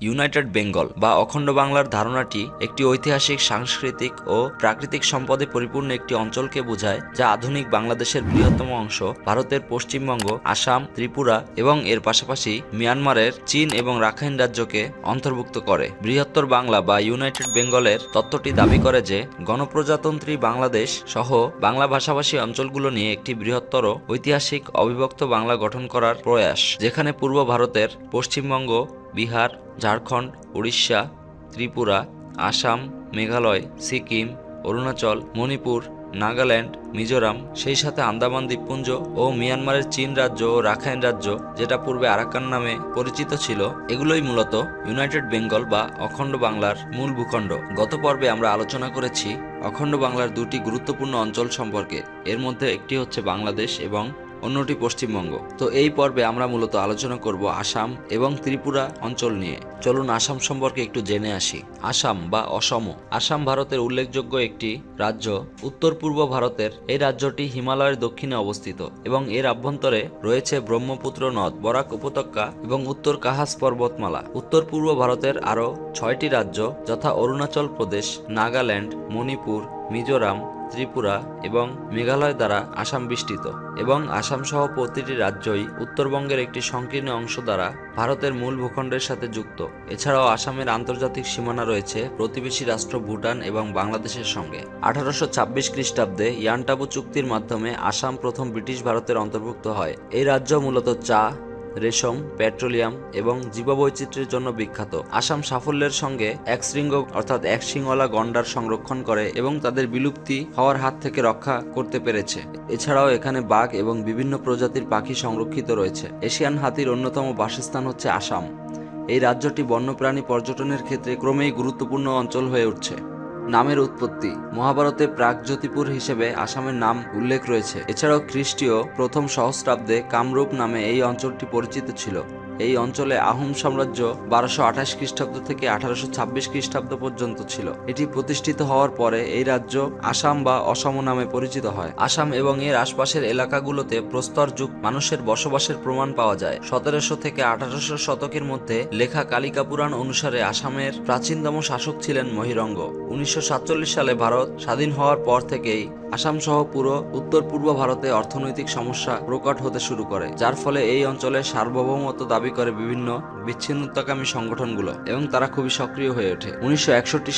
United Bengal বা অখণ্ড বাংলার ধারণাটি একটি ঐতিহাসিক, সাংস্কৃতিক ও প্রাকৃতিক সম্পদে পরিপূর্ণ একটি অঞ্চলকে বোঝায়, যা আধুনিক বাংলাদেশের বৃহত্তম অংশ, ভারতের পশ্চিমবঙ্গ, আসাম, ত্রিপুরা এবং এর পাশাপাশি মিয়ানমারের চীন এবং রাখাইন রাজ্যকে অন্তর্ভুক্ত করে। বৃহত্তর বাংলা বা ইউনাইটেড বেঙ্গলের তত্ত্বটি দাবি করে যে, গণপ্রজাতন্ত্রী বাংলাদেশ সহ বাংলা ভাষাভাষী অঞ্চলগুলো নিয়ে একটি বৃহত্তর ঐতিহাসিক অবিভক্ত বাংলা গঠন করার প্রয়াস, যেখানে পূর্ব ভারতের পশ্চিমবঙ্গ বিহার, ঝাড়খণ্ড, উড়িষ্যা, ত্রিপুরা, আসাম, মেঘালয়, সিকিম, অরুণাচল, মণিপুর, নাগাল্যান্ড, মিজোরাম, সেই সাথে আন্দামান, দ্বীপপুঞ্জ ও মিয়ানমারের চীন রাজ্য ও রাখাইন রাজ্য, যেটা পূর্বে আরাকান নামে পরিচিত ছিল, এগুলোই মূলত ইউনাইটেড বেঙ্গল বা অখণ্ড বাংলার মূল ভূখণ্ড। গত পর্বে আমরা আলোচনা করেছি অখণ্ড বাংলার দুটি গুরুত্বপূর্ণ অঞ্চল সম্পর্কে। এর মধ্যে একটি হচ্ছে বাংলাদেশ এবং অন্যটি পশ্চিমবঙ্গ। তো এই পর্বে আমরা মূলত আলোচনা করব আসাম এবং ত্রিপুরা অঞ্চল নিয়ে। চলুন আসাম সম্পর্কে একটু জেনে আসি। আসাম বা অসম। আসাম ভারতের উল্লেখযোগ্য একটি রাজ্য। উত্তর পূর্ব ভারতের এই রাজ্যটি হিমালয়ের দক্ষিণে অবস্থিত এবং এর অভ্যন্তরে রয়েছে ব্রহ্মপুত্র নদ, বরাক উপত্যকা এবং উত্তর কাহাস পর্বতমালা। উত্তর পূর্ব ভারতের আরও ছয়টি রাজ্য, যথা অরুণাচল প্রদেশ, নাগাল্যান্ড, মণিপুর, মিজোরাম ত্রিপুরা এবং মেঘালয় দ্বারা আসাম বেষ্টিত এবং আসাম সহ প্রতিটি রাজ্যই উত্তরবঙ্গের একটি সংকীর্ণ অংশ দ্বারা ভারতের মূল ভূখণ্ডের সাথে যুক্ত। এছাড়াও আসামের আন্তর্জাতিক সীমানা রয়েছে প্রতিবেশী রাষ্ট্র ভুটান এবং বাংলাদেশের সঙ্গে। আঠারোশো ছাব্বিশ খ্রিস্টাব্দে ইয়ানটাবু চুক্তির মাধ্যমে আসাম প্রথম ব্রিটিশ ভারতের অন্তর্ভুক্ত হয়। এই রাজ্য মূলত চা রেশম, পেট্রোলিয়াম এবং জীববৈচিত্র্যের জন্য বিখ্যাত। আসাম সাফল্যের সঙ্গে এক শৃঙ্গ, অর্থাৎ এক শৃঙ্খলা গন্ডার সংরক্ষণ করে এবং তাদের বিলুপ্তি হওয়ার হাত থেকে রক্ষা করতে পেরেছে। এছাড়াও এখানে বাঘ এবং বিভিন্ন প্রজাতির পাখি সংরক্ষিত রয়েছে। এশিয়ান হাতির অন্যতম বাসস্থান হচ্ছে আসাম। এই রাজ্যটি বন্যপ্রাণী পর্যটনের ক্ষেত্রে ক্রমেই গুরুত্বপূর্ণ অঞ্চল হয়ে উঠছে। নামের উৎপত্তি। মহাভারতে প্রাগজ্যোতিপুর হিসেবে আসামের নাম উল্লেখ রয়েছে। এছাড়াও খ্রিস্টীয় প্রথম সহস্রাব্দে কামরূপ নামে এই অঞ্চলটি পরিচিত ছিল। এই অঞ্চলে আহোম সাম্রাজ্য বারোশো আঠাশ খ্রিস্টাব্দ থেকে আঠারোশো ছাব্বিশ খ্রিস্টাব্দ পর্যন্ত ছিল। এটি প্রতিষ্ঠিত হওয়ার পরে এই রাজ্য আসাম বা অসম নামে পরিচিত হয়। আসাম এবং এর আশপাশের এলাকাগুলোতে প্রস্তর যুগ মানুষের বসবাসের প্রমাণ পাওয়া যায়। সতেরোশো থেকে আঠারোশো শতকের মধ্যে লেখা কালিকা পুরাণ অনুসারে আসামের প্রাচীনতম শাসক ছিলেন মহিরঙ্গ। উনিশশো সাতচল্লিশ সালে ভারত স্বাধীন হওয়ার পর থেকেই আসাম সহ পুরো উত্তর পূর্ব ভারতে অর্থনৈতিক সমস্যা প্রকট হতে শুরু করে, যার ফলে এই অঞ্চলের সার্বভৌমত্ব দাবি করে বিভিন্ন বিচ্ছিন্নতাকামী সংগঠনগুলো এবং তারা খুবই সক্রিয় হয়ে ওঠে। উনিশশো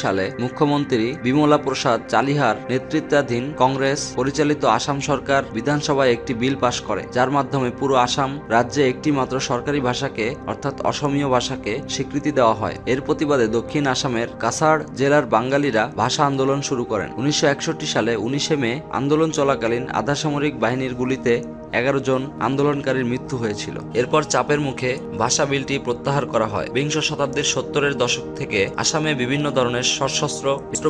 সালে মুখ্যমন্ত্রী বিমলা প্রসাদ চালিহার নেতৃত্বাধীন কংগ্রেস পরিচালিত আসাম সরকার বিধানসভায় একটি বিল পাশ করে, যার মাধ্যমে পুরো আসাম রাজ্যে একটি মাত্র সরকারি ভাষাকে, অর্থাৎ অসমীয় ভাষাকে স্বীকৃতি দেওয়া হয়। এর প্রতিবাদে দক্ষিণ আসামের কাসার জেলার বাঙালিরা ভাষা আন্দোলন শুরু করেন। উনিশশো একষট্টি সালে উনিশে মে আন্দোলন চলাকালীন আধাসামরিক বাহিনীর গুলিতে এগারো জন আন্দোলনকারীর মৃত্যু হয়েছিল। এরপর চাপের মুখে ভাষা বিলটি প্রত্যাহার করা হয়। বিংশ শতাব্দীর সত্তরের দশক থেকে আসামে বিভিন্ন ধরনের সশস্ত্র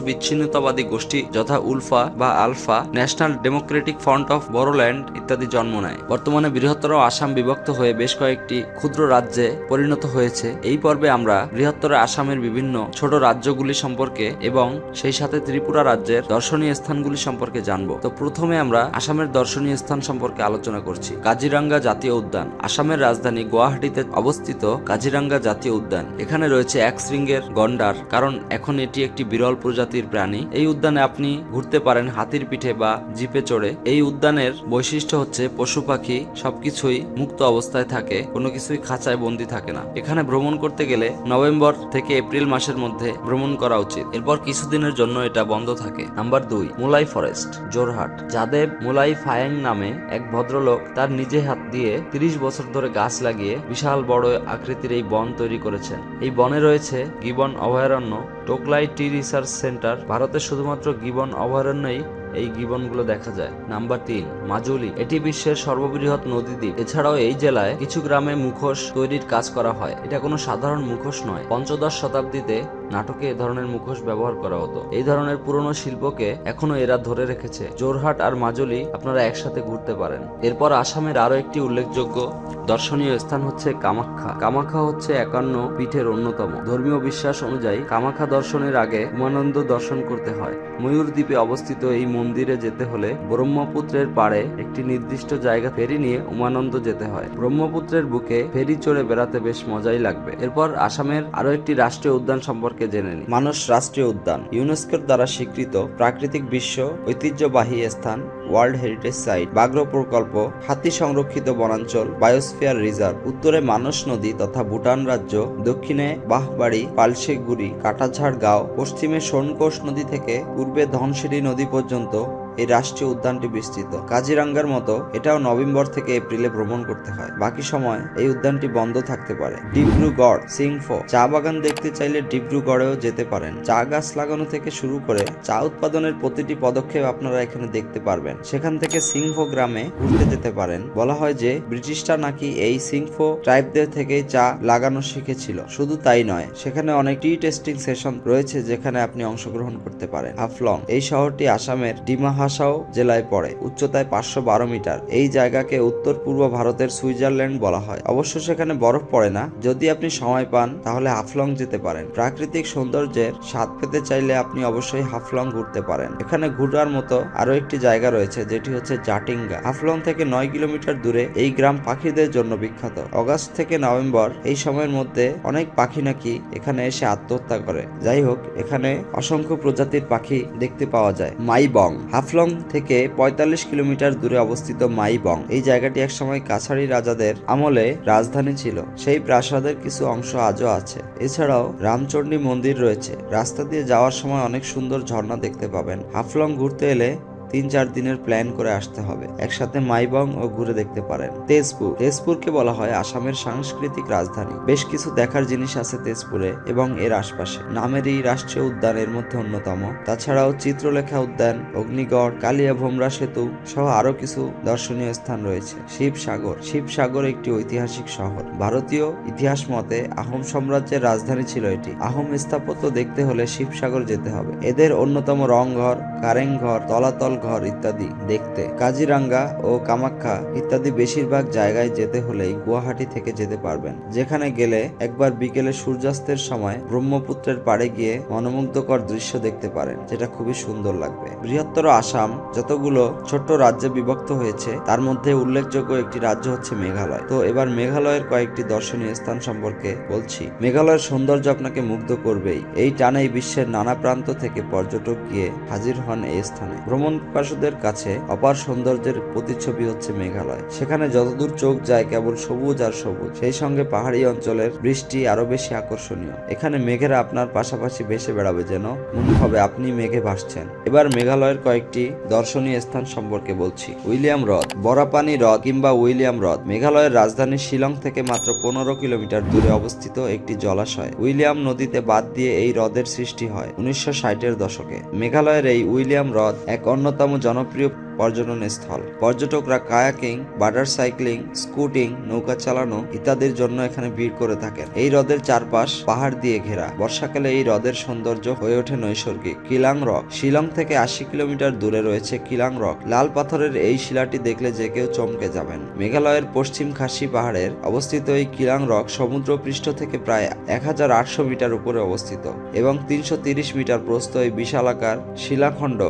বিচ্ছিন্নতাবাদী গোষ্ঠী যথা উলফা বা Alfa, national democratic front of Bodoland ইত্যাদি জন্ম নেয়। বর্তমানে বৃহত্তর আসাম বিভক্ত হয়ে বেশ কয়েকটি ক্ষুদ্র রাজ্যে পরিণত হয়েছে। এই পর্বে আমরা বৃহত্তর আসামের বিভিন্ন ছোট রাজ্যগুলি সম্পর্কে এবং সেই সাথে ত্রিপুরা রাজ্যের দর্শনীয় স্থানগুলি সম্পর্কে জানব। তো প্রথমে আমরা আসামের দর্শনীয় স্থান সম্পর্কে আলোচনা করছি। কাজিরাঙ্গা জাতীয় উদ্যান, আসামের রাজধানী গুয়াহাটিতে অবস্থিত কাজিরাঙ্গা জাতীয় উদ্যান। এখানে রয়েছে এক শৃঙ্গের গন্ডার, কারণ এখন এটি একটি বিরল প্রজাতির প্রাণী। এই উদ্যানে আপনি ঘুরতে পারেন হাতির পিঠে বা জিপে চড়ে। এই উদ্যানের বৈশিষ্ট্য হচ্ছে পশু পাখি সবকিছুই মুক্ত অবস্থায় থাকে, কোনো কিছুই খাঁচায় বন্দি থাকে না। এখানে ভ্রমণ করতে গেলে নভেম্বর থেকে এপ্রিল মাসের মধ্যে ভ্রমণ করা উচিত। এরপর কিছুদিনের জন্য এটা বন্ধ থাকে। নাম্বার দুই, মুলাই ফরেস্ট, জোরহাট। যাদেব মুলাই ফায়াং নামে এক ভদ্রলোক তার নিজে হাত দিয়ে তিরিশ বছর ধরে গাছ লাগিয়ে বিশাল বড় আকৃতির এই বন তৈরি করেছেন। এই বনে রয়েছে গিবন অভয়ারণ্য, টোকলাই টি রিসার্চ সেন্টার, ভারতের শুধুমাত্র গিবন অভয়ারণ্যই এই গিবনগুলো দেখা যায়। নাম্বার তিন, মাজুলি। এটি বিশ্বের সর্ববৃহৎ নদী দ্বীপ এছাড়াও এই জেলায় কিছু গ্রামে মুখোশ তৈরির কাজ করা হয়। এটা কোনো সাধারণ মুখোশ নয়। পঞ্চদশ শতাব্দীতে নাটকে এ ধরনের মুখোশ ব্যবহার করা হতো। এই ধরনের পুরনো শিল্পকে এখনও এরা ধরে রেখেছে। জোরহাট আর মাজুলি আপনারা একসাথে ঘুরতে পারেন। এরপর আসামের আরও একটি উল্লেখযোগ্য দর্শনীয় স্থান হচ্ছে কামাখ্যা। কামাখ্যা হচ্ছে একান্ন পীঠের অন্যতম। ধর্মীয় বিশ্বাস অনুযায়ী কামাখ্যা দর্শনের আগে উমানন্দ দর্শন করতে হয়। ময়ূর দ্বীপে অবস্থিত এই মন্দিরে যেতে হলে ব্রহ্মপুত্রের পাড়ে একটি নির্দিষ্ট জায়গা ফেরি নিয়ে উমানন্দ যেতে হয়। ব্রহ্মপুত্রের বুকে ফেরি চড়ে বেড়াতে বেশ মজাই লাগবে। এরপর আসামের আরও একটি রাষ্ট্রীয় উদ্যান সম্পর্কে জেনে নিই। মানস রাষ্ট্রীয় উদ্যান, ইউনেস্কোর দ্বারা স্বীকৃত প্রাকৃতিক বিশ্ব ঐতিহ্যবাহী স্থান, ওয়ার্ল্ড হেরিটেজ সাইট বাগ্র প্রকল্প, হাতি সংরক্ষিত বনাঞ্চল, বায়োস্ফিয়ার রিজার্ভ, উত্তরে মানস নদী তথা ভুটান রাজ্য, দক্ষিণে বাহবাড়ি পালশেগুড়ি কাটাঝাড় গাঁও পশ্চিমে সোনকোষ নদী থেকে পূর্বে ধনশিরি নদী পর্যন্ত Santo এই রাষ্ট্রীয় উদ্যানটি বিস্তৃত। কাজিরাঙ্গার মতো এটাও নভেম্বর থেকে এপ্রিলে ভ্রমণ করতে হয়। বাকি সময় এই উদ্যানটি বন্ধ থাকতে পারে। ডিব্রুগড়, সিংফো। চা বাগান দেখতে চাইলে ডিব্রুগড়েও যেতে পারেন। চা গাছ লাগানো থেকে শুরু করে চা উৎপাদনের প্রতিটি পদক্ষেপ আপনারা এখানে দেখতে পারবেন। সেখান থেকে সিংফো গ্রামে ঘুরতে যেতে পারেন। বলা হয় যে, ব্রিটিশরা নাকি এই সিংফো ট্রাইবদের থেকেই চা লাগানো শিখেছিল। শুধু তাই নয়, সেখানে অনেক টি টেস্টিং সেশন রয়েছে যেখানে আপনি অংশগ্রহণ করতে পারেন। হাফলং, এই শহরটি আসামের ডিমা হাসাও জেলায় পড়ে। উচ্চতায় পাঁচশো বারো মিটার। এই জায়গাকে উত্তর পূর্ব ভারতের সুইজারল্যান্ড বলা হয়। অবশ্য সেখানে বরফ পড়ে না। যদি আপনি সময় পান, তাহলে হাফলং যেতে পারেন। প্রাকৃতিক সৌন্দর্যের স্বাদ পেতে চাইলে আপনি অবশ্যই হাফলং ঘুরতে পারেন। এখানে ঘুরার মতো আরও একটি জায়গা রয়েছে, যেটি হচ্ছে জাটিঙ্গা। হাফলং থেকে নয় কিলোমিটার দূরে এই গ্রাম পাখিদের জন্য বিখ্যাত। অগাস্ট থেকে নভেম্বর এই সময়ের মধ্যে অনেক পাখি নাকি এখানে এসে আত্মহত্যা করে। যাই হোক, এখানে অসংখ্য প্রজাতির পাখি দেখতে পাওয়া যায়। মাইবং। হাফলং থেকে পঁয়তাল্লিশ কিলোমিটার দূরে অবস্থিত মাইবং। এই জায়গাটি একসময় কাছারি রাজাদের আমলে রাজধানী ছিল। সেই প্রাসাদের কিছু অংশ আজও আছে। এছাড়াও রামচণ্ডী মন্দির রয়েছে। রাস্তা দিয়ে যাওয়ার সময় অনেক সুন্দর ঝর্ণা দেখতে পাবেন। হাফলং ঘুরতে এলে তিন চার দিনের প্ল্যান করে আসতে হবে। একসাথে মাইবং ও ঘুরে দেখতে পারেন। তেজপুর। তেজপুরকে বলা হয় আসামের সাংস্কৃতিক রাজধানী। বেশ কিছু দেখার জিনিস আছে তেজপুরে এবং এর আশপাশে। নামের এই রাষ্ট্রীয় উদ্যান এর মধ্যে অন্যতম। তাছাড়াও চিত্রলেখা উদ্যান, অগ্নিগড়, কালিয়া ভোমরা সেতু সহ আরও কিছু দর্শনীয় স্থান রয়েছে। শিবসাগর। শিবসাগর একটি ঐতিহাসিক শহর। ভারতীয় ইতিহাস মতে আহোম সাম্রাজ্যের রাজধানী ছিল এটি। আহোম স্থাপত্য দেখতে হলে শিবসাগর যেতে হবে। এদের অন্যতম রংঘর, কারেংঘর, তলাতল ঘর ইত্যাদি দেখতে। কাজিরাঙ্গা ও কামাখ্যা ইত্যাদি বেশিরভাগ জায়গায় যেতে হলেই গুয়াহাটি থেকে যেতে পারবেন। যেখানে গেলে একবার বিকেলে সূর্যাস্তের সময় ব্রহ্মপুত্রের পাড়ে গিয়ে মনোমুগ্ধকর দৃশ্য দেখতে পারেন, যেটা খুবই সুন্দর লাগবে। বৃহত্তর আসাম যতগুলো ছোট্ট রাজ্যে বিভক্ত হয়েছে, তার মধ্যে উল্লেখযোগ্য একটি রাজ্য হচ্ছে মেঘালয়। তো এবার মেঘালয়ের কয়েকটি দর্শনীয় স্থান সম্পর্কে বলছি। মেঘালয়ের সৌন্দর্য আপনাকে মুগ্ধ করবেই। এই টানেই বিশ্বের নানা প্রান্ত থেকে পর্যটক গিয়ে হাজির হন এই স্থানে। ভ্রমণ পিপাসুদের কাছে অপার সৌন্দর্যের প্রতিচ্ছবি হচ্ছে মেঘালয়। সেখানে যতদূর চোখ যায় কেবল সবুজ আর সবুজ। সেই সঙ্গে পাহাড়ি অঞ্চলের বৃষ্টি আরও বেশি আকর্ষণীয়। এখানে মেঘেরা আপনার পাশাপাশি ভেসে বেড়াবে যেন মনে হবে আপনি মেঘে ভাসছেন। এবার মেঘালয়ের কয়েকটি দর্শনীয় স্থান সম্পর্কে বলছি। উইলিয়াম হ্রদ, বরাপানি হ্রদ কিংবা উইলিয়াম হ্রদ, মেঘালয়ের রাজধানী শিলং থেকে মাত্র পনেরো কিলোমিটার দূরে অবস্থিত একটি জলাশয়। উইলিয়াম নদীতে বাদ দিয়ে এই হ্রদের সৃষ্টি হয় উনিশশো ষাটের দশকে। মেঘালয়ের এই উইলিয়াম হ্রদ এক অন্যতম জনপ্রিয় পর্যটন স্থল পর্যটকরা কায়াকিং, বাটার সাইক্লিং, স্কুটিং, নৌকা চালানো ইত্যাদির জন্য এখানে ভিড় করে থাকেন। এই হ্রদের চারপাশ পাহাড় দিয়ে ঘেরা। বর্ষাকালে এই হ্রদের সৌন্দর্য হয়ে ওঠে নৈসর্গিক। কিলাং রক। শিলং থেকে আশি কিলোমিটার দূরে রয়েছে কিলাং রক। লাল পাথরের এই শিলাটি দেখলে যে কেউ চমকে যাবেন। মেঘালয়ের পশ্চিম খাসি পাহাড়ের অবস্থিত এই কিলাং রক সমুদ্র পৃষ্ঠ থেকে প্রায় এক হাজার আটশো মিটার উপরে অবস্থিত এবং তিনশো মিটার প্রস্থ এই বিশালাকার শিলাখণ্ড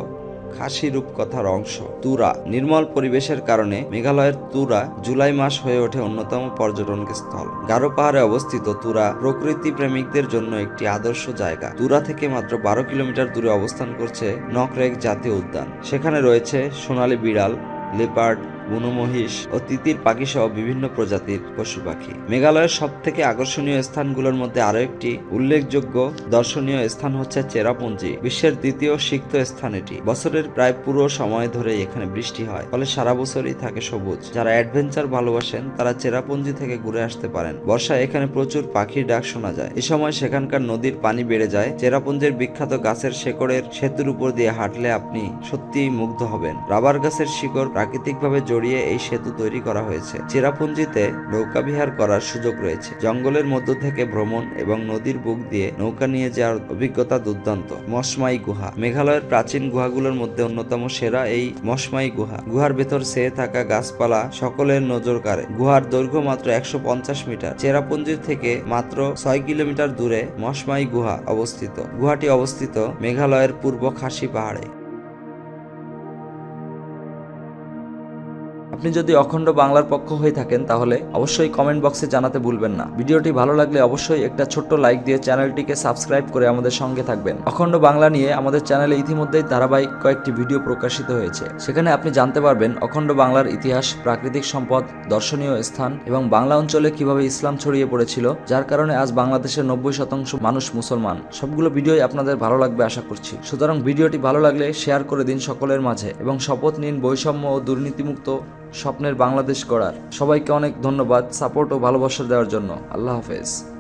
খাসি রূপকথার অংশ। তুরা নির্মল পরিবেশের কারণে মেঘালয়ের তুরা জুলাই মাস হয়ে ওঠে অন্যতম পর্যটন স্থল গারো পাহাড়ে অবস্থিত তুরা প্রকৃতি প্রেমিকদের জন্য একটি আদর্শ জায়গা। তুরা থেকে মাত্র বারো কিলোমিটার দূরে অবস্থান করছে নকরেক জাতীয় উদ্যান। সেখানে রয়েছে সোনালী বিড়াল, লেপার্ড বুনো মহিষ ও তিতির পাখি সহ বিভিন্ন প্রজাতির পশু পাখি। মেঘালয়ের সব থেকে আকর্ষণীয় স্থানগুলোর মধ্যে আরও একটি উল্লেখযোগ্য দর্শনীয় স্থান হচ্ছে চেরাপুঞ্জি, বিশ্বের দ্বিতীয় সিক্ত স্থান এটি। বছরের প্রায় পুরো সময় ধরে এখানে বৃষ্টি হয়, ফলে সারা বছরই থাকে সবুজ। যারা অ্যাডভেঞ্চার ভালোবাসেন, তারা চেরাপুঞ্জি থেকে ঘুরে আসতে পারেন। বর্ষায় এখানে প্রচুর পাখির ডাক শোনা যায়। এ সময় সেখানকার নদীর পানি বেড়ে যায়। চেরাপুঞ্জের বিখ্যাত গাছের শেকড়ের সেতুর উপর দিয়ে হাঁটলে আপনি সত্যিই মুগ্ধ হবেন। রাবার গাছের শিকড় প্রাকৃতিকভাবে জড়িয়ে এই সেতু তৈরি করা হয়েছে। চেরাপুঞ্জিতে নৌকা বিহার করার সুযোগ রয়েছে। জঙ্গলের মধ্য থেকে ভ্রমণ এবং নদীর বুক দিয়ে নৌকা নিয়ে যাওয়ার অভিজ্ঞতা দুর্দান্ত। মশমাই গুহা। মেঘালয়ের প্রাচীন গুহাগুলোর মধ্যে অন্যতম সেরা এই মশমাই গুহা। গুহার ভেতর সেয়ে থাকা গাছপালা সকলের নজর কাড়ে। গুহার দৈর্ঘ্য মাত্র একশো পঞ্চাশ মিটার। চেরাপুঞ্জির থেকে মাত্র ছয় কিলোমিটার দূরে মশমাই গুহা অবস্থিত। গুহাটি অবস্থিত মেঘালয়ের পূর্ব খাসি পাহাড়ে। আপনি যদি অখণ্ড বাংলার পক্ষ হয়ে থাকেন, তাহলে অবশ্যই কমেন্ট বক্সে জানাতে ভুলবেন না। ভিডিওটি ভালো লাগলে অবশ্যই একটা ছোট্ট লাইক দিয়ে চ্যানেলটিকে সাবস্ক্রাইব করে আমাদের সঙ্গে থাকবেন। অখণ্ড বাংলা নিয়ে আমাদের চ্যানেলে ইতিমধ্যেই ধারাবাহিক কয়েকটি ভিডিও প্রকাশিত হয়েছে। সেখানে আপনি জানতে পারবেন অখণ্ড বাংলার ইতিহাস, প্রাকৃতিক সম্পদ, দর্শনীয় স্থান এবং বাংলা অঞ্চলে কীভাবে ইসলাম ছড়িয়ে পড়েছিল, যার কারণে আজ বাংলাদেশের নব্বই শতাংশ মানুষ মুসলমান। সবগুলো ভিডিওই আপনাদের ভালো লাগবে আশা করছি। সুতরাং ভিডিওটি ভালো লাগলে শেয়ার করে দিন সকলের মাঝে এবং শপথ নিন বৈষম্য ও দুর্নীতিমুক্ত স্বপ্নের বাংলাদেশ করার সবাইকে অনেক ধন্যবাদ সাপোর্ট ও ভালোবাসা দেওয়ার জন্য। আল্লাহ হাফেজ।